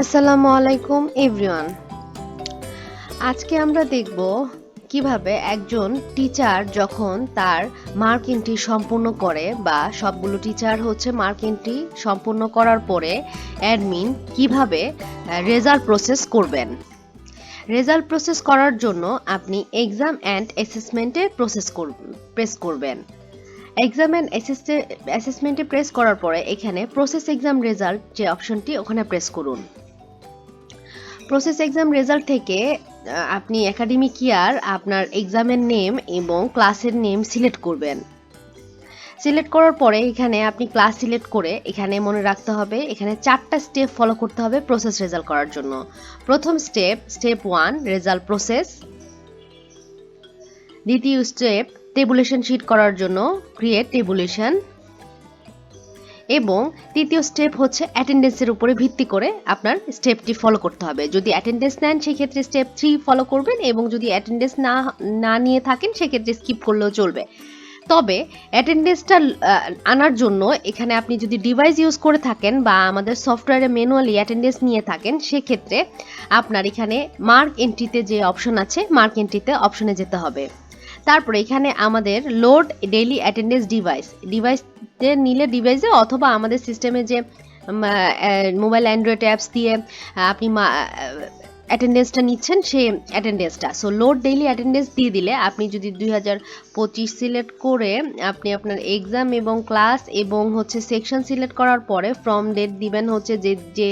আসসালামু আলাইকুম, এভরিওয়ান। আজকে আমরা দেখব কীভাবে একজন টিচার যখন তার মার্ক এন্ট্রি সম্পূর্ণ করে বা সবগুলো টিচার হচ্ছে মার্ক এন্ট্রি সম্পূর্ণ করার পরে অ্যাডমিন কীভাবে রেজাল্ট প্রসেস করবেন। রেজাল্ট প্রসেস করার জন্য আপনি এক্সাম অ্যান্ড অ্যাসেসমেন্টে প্রসেস প্রেস করবেন। এক্সাম অ্যান্ড অ্যাসেসমেন্টে প্রেস করার পরে এখানে প্রসেস এক্সাম রেজাল্ট যে অপশনটি ওখানে প্রেস করুন। প্রসেস এক্সাম রেজাল্ট থেকে আপনি একাডেমিক ইয়ার আপনার এক্সামের নেম এবং ক্লাসের নেম সিলেক্ট করবেন। সিলেক্ট করার পরে এখানে আপনি ক্লাস সিলেক্ট করে এখানে মনে রাখতে হবে, এখানে চারটা স্টেপ ফলো করতে হবে প্রসেস রেজাল্ট করার জন্য। প্রথম step step one result process দ্বিতীয় স্টেপ টেবুলেশন শিট করার জন্য ক্রিয়েট টেবুলেশন। এবং তৃতীয় স্টেপ হচ্ছে অ্যাটেন্ডেন্সের উপরে ভিত্তি করে আপনার স্টেপটি ফলো করতে হবে। যদি অ্যাটেন্ডেন্স নেন, সেক্ষেত্রে স্টেপ থ্রি ফলো করবেন এবং যদি অ্যাটেন্ডেন্স না না নিয়ে থাকেন, সেক্ষেত্রে স্কিপ করলেও চলবে। তবে অ্যাটেন্ডেন্সটা আনার জন্য এখানে আপনি যদি ডিভাইস ইউজ করে থাকেন বা আমাদের সফটওয়্যারে ম্যানুয়ালি অ্যাটেন্ডেন্স নিয়ে থাকেন, সেক্ষেত্রে আপনার এখানে মার্ক এন্ট্রিতে যে অপশন আছে মার্ক এন্ট্রিতে অপশনে যেতে হবে। তারপরে এখানে আমাদের লোড ডেইলি অ্যাটেন্ডেন্স ডিভাইস ডিভাইসে নিলে ডিভাইসে অথবা আমাদের সিস্টেমে যে মোবাইল অ্যান্ড্রয়েড অ্যাপস দিয়ে আপনি অ্যাটেন্ডেন্সটা নিচ্ছেন সেই অ্যাটেন্ডেন্সটা সো লোড ডেইলি অ্যাটেন্ডেন্স দিয়ে দিলে আপনি যদি দুই হাজার পঁচিশ সিলেক্ট করে আপনি আপনার এক্সাম এবং ক্লাস এবং হচ্ছে সেকশন সিলেক্ট করার পরে ফ্রম ডেট দিবেন হচ্ছে যে যে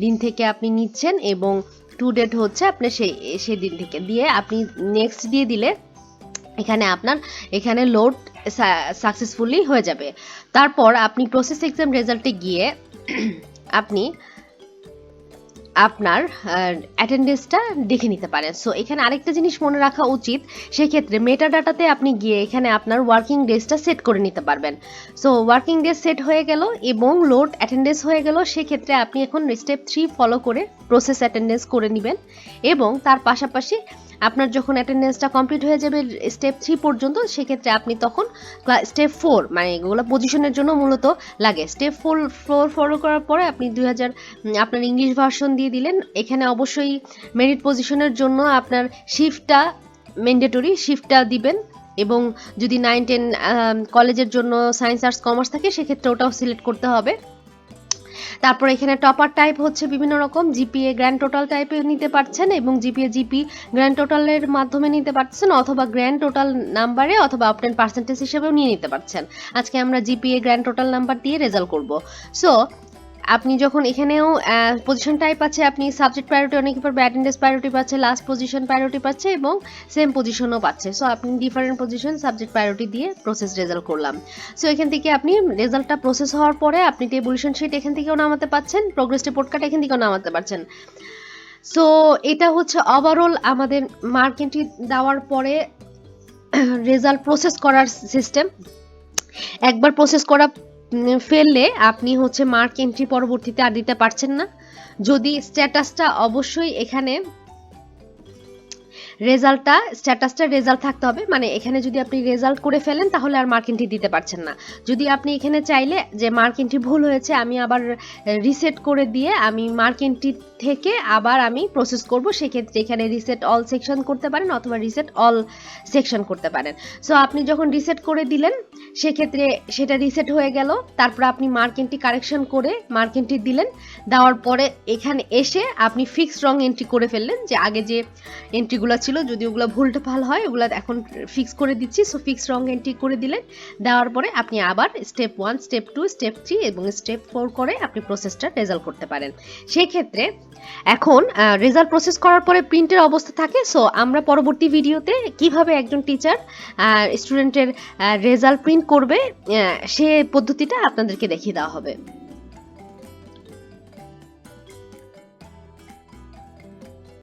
দিন থেকে আপনি নিচ্ছেন এবং টু ডেট হচ্ছে আপনি সেই সেই দিন থেকে। দিয়ে আপনি নেক্সট দিয়ে দিলে এখানে আপনার, এখানে লোড সাকসেসফুলি হয়ে যাবে। তারপর আপনি প্রসেস এক্সাম রেজাল্টে গিয়ে আপনি আপনার অ্যাটেন্ডেন্সটা দেখে নিতে পারেন। সো এখানে আরেকটা জিনিস মনে রাখা উচিত, সেক্ষেত্রে মেটা ডাটাতে আপনি গিয়ে এখানে আপনার ওয়ার্কিং ডেজটা সেট করে নিতে পারবেন। সো ওয়ার্কিং ডেজ সেট হয়ে গেল এবং লোড অ্যাটেন্ডেন্স হয়ে গেল, সেক্ষেত্রে আপনি এখন স্টেপ থ্রি ফলো করে প্রসেস অ্যাটেন্ডেন্স করে নেবেন এবং তার পাশাপাশি আপনার যখন অ্যাটেন্ডেন্সটা কমপ্লিট হয়ে যাবে স্টেপ থ্রি পর্যন্ত, সেক্ষেত্রে আপনি তখন স্টেপ ফোর মানে এগুলো পজিশনের জন্য মূলত লাগে। স্টেপ ফোর ফোর ফলো করার পরে আপনি দুই হাজার আপনার ইংলিশ ভার্সন দিয়ে দিলেন। এখানে অবশ্যই মেরিট পজিশনের জন্য আপনার শিফটটা ম্যান্ডেটরি শিফটটা দিবেন। এবং যদি নাইন টেন কলেজের জন্য সায়েন্স আর্টস কমার্স থাকে, সেক্ষেত্রে ওটাও সিলেক্ট করতে হবে। তারপর এখানে টপার টাইপ হচ্ছে বিভিন্ন রকম, জিপিএ গ্র্যান্ড টোটাল টাইপে নিতে পারছেন এবং জিপিএ, জিপি গ্র্যান্ড টোটালের মাধ্যমে নিতে পারছেন অথবা গ্র্যান্ড টোটাল নাম্বারে অথবা আপটেন পার্সেন্টেজ হিসেবেও নিয়ে নিতে পারছেন। আজকে আমরা জিপিএ গ্র্যান্ড টোটাল নাম্বার দিয়ে রেজাল্ট করব। সো আপনি যখন এখানেও পজিশন টাইপ আছে আপনি সাবজেক্ট প্রায়োরিটি অনেকে পারবে অ্যাটেন্ডেন্স প্রায়োরিটি পাচ্ছে লাস্ট পজিশন প্রায়োরিটি পাচ্ছে এবং সেম পজিশনও পাচ্ছে। সো আপনি ডিফারেন্ট পজিশন সাবজেক্ট প্রায়োরিটি দিয়ে প্রসেস রেজাল্ট করলাম। সো এখান থেকে আপনি রেজাল্টটা প্রসেস হওয়ার পরে আপনি টেবুলেশন শিট এখান থেকেও নামাতে পাচ্ছেন প্রোগ্রেস রিপোর্ট কার্ড এখান থেকেও নামাতে পারছেন। সো এটা হচ্ছে ওভারঅল আমাদের মার্কেটে দেওয়ার পরে রেজাল্ট প্রসেস করার সিস্টেম একবার প্রসেস করা ফেললে আপনি হচ্ছে মার্ক এন্ট্রি পরবর্তীতে আর দিতে পারছেন না। যদি স্ট্যাটাসটা অবশ্যই এখানে রেজাল্টটা স্ট্যাটাসটা রেজাল্ট থাকতে হবে। মানে এখানে যদি আপনি রেজাল্ট করে ফেলেন, তাহলে আর মার্ক এন্ট্রি দিতে পারছেন না। যদি আপনি এখানে চাইলে যে মার্ক এন্ট্রি ভুল হয়েছে, আমি আবার রিসেট করে দিয়ে আমি মার্ক এন্ট্রি থেকে আবার আমি প্রসেস করব, সেক্ষেত্রে এখানে রিসেট অল সেকশন করতে পারেন অথবা রিসেট অল সেকশন করতে পারেন। সো আপনি যখন রিসেট করে দিলেন, সেক্ষেত্রে সেটা রিসেট হয়ে গেল। তারপর আপনি মার্ক এন্ট্রি কারেকশন করে মার্ক এন্ট্রি দিলেন। দেওয়ার পরে এখানে এসে আপনি ফিক্স রং এন্ট্রি করে ফেললেন, যে আগে যে এন্ট্রিগুলো ছিল যদি ওগুলো ভুলটা ভালো হয়, ওগুলো এখন ফিক্স করে দিচ্ছি। সো ফিক্স রং এন্ট্রি করে দিলেন। দেওয়ার পরে আপনি আবার step one step two step three এবং স্টেপ ফোর করে আপনি প্রসেসটা রেজাল্ট করতে পারেন। সেই ক্ষেত্রে এখন রেজাল্ট প্রসেস করার পরে প্রিন্টের অবস্থা থাকে। সো আমরা পরবর্তী ভিডিওতে কীভাবে একজন টিচার স্টুডেন্টের রেজাল্ট প্রিন্ট করবে সে পদ্ধতিটা আপনাদেরকে দেখিয়ে দেওয়া হবে।